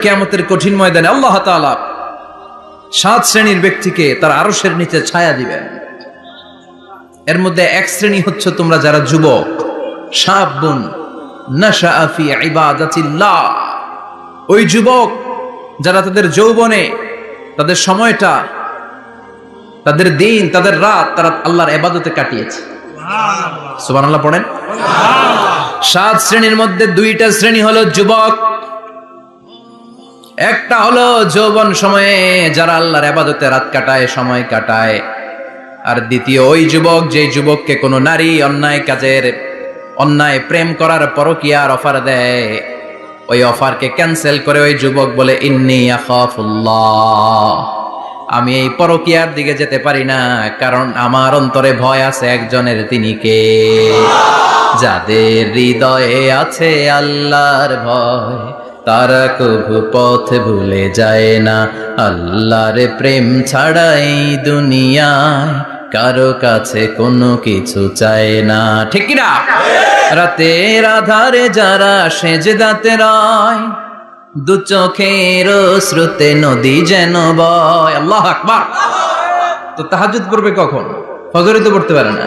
কেয়ামতের কঠিন ময়দানে আল্লাহ তাআলা সাত শ্রেণির ব্যক্তিকে তার আরশের নিচে ছায়া দিবেন। এর মধ্যে এক শ্রেণি হচ্ছে তোমরা যারা যুবক সাবুন ওই যুবক যারা তাদের যৌবনে, তাদের সময়টা, তাদের দিন, তাদের রাত তারা আল্লাহর এবাদতে কাটিয়েছে। সুবহানাল্লাহ পড়েন? সাত শ্রেণির মধ্যে দুইটা শ্রেণি হলো যুবক একটা হলো যৌবন সময়ে যারা আল্লাহর আবাদতে রাত কাটায়, সময় কাটায়। আর দ্বিতীয়, ওই যুবক যে যুবককে কোনো নারী অন্যায় কাজের, অন্যায় প্রেম করার পরকিয়ার অফার দেয়, ওই অফারকে ক্যান্সেল করে ওই যুবক বলে, ইন্নি আমি এই পরকিয়ার দিকে যেতে পারি না, কারণ আমার অন্তরে ভয় আছে একজনের তিনি কে? যাদের হৃদয়ে আছে আল্লাহর ভয় তারা কবু পথ ভুলে যায় না। আল্লাহর প্রেম ছাড়াই দুনিয়ায় কারও কাছে কোনো কিছু চায় না। ঠিক না রাতের আধারে যারা সেজদাতে রয়, দু চোখের শ্রুতে নদী যেন বয়। আল্লাহ আকবার। তো তাহাজুদ পড়বে কখন? ফজরে তো পড়তে পারে না।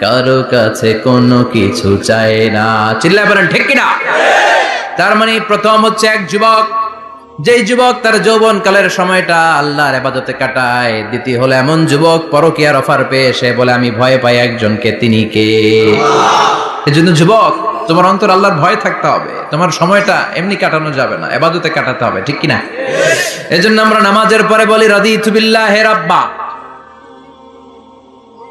কারও কাছে কোনো কিছু চায় না। চিল্লা বলেন, ঠিক কিনা? তার মানে প্রথম হচ্ছে এক যুবক। যেই যুবক তার যৌবন কালের সময়টা আল্লাহর আবাদতে কাটায়। দ্বিতীয় হলো এমন যুবক, পরকিয়ার অফার পেয়ে সে বলে, আমি ভয় পাই একজনকে, তিনি কে? এজন্য যুবক, তোমার অন্তর আল্লাহর ভয় থাকতে হবে। তোমার সময়টা এমনি কাটানো যাবে না এবাদতে কাটাতে হবে, ঠিক কিনা? এজন্য আমরা নামাজের পরে বলি রাদি তুবিল্লাহ হে রাব্বা।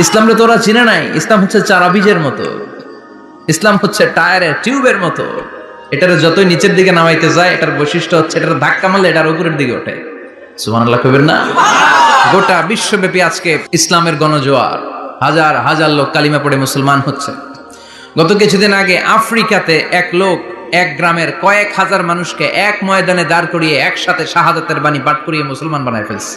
ইসলামরে তোরা চিনে নাই। ইসলাম হচ্ছে চারা বীজের মতো। ইসলাম হচ্ছে টায়ারের টিউবের মতো। এটার যতই নিচের দিকে নামাইতে যায়, এটার বৈশিষ্ট্য হচ্ছে এটার ধাক্কা মারলে এটার উপরের দিকে ওঠে। কবেন না? গোটা বিশ্বব্যাপী আজকে ইসলামের গণজোয়ার। হাজার হাজার লোক কালিমা পড়ে মুসলমান হচ্ছে। গত কিছুদিন আগে আফ্রিকাতে এক লোক এক গ্রামের কয়েক হাজার মানুষকে এক ময়দানে দাঁড় করিয়ে একসাথে শাহাদাতের বাণী পাঠ করিয়ে মুসলমান বানায় ফেলছে।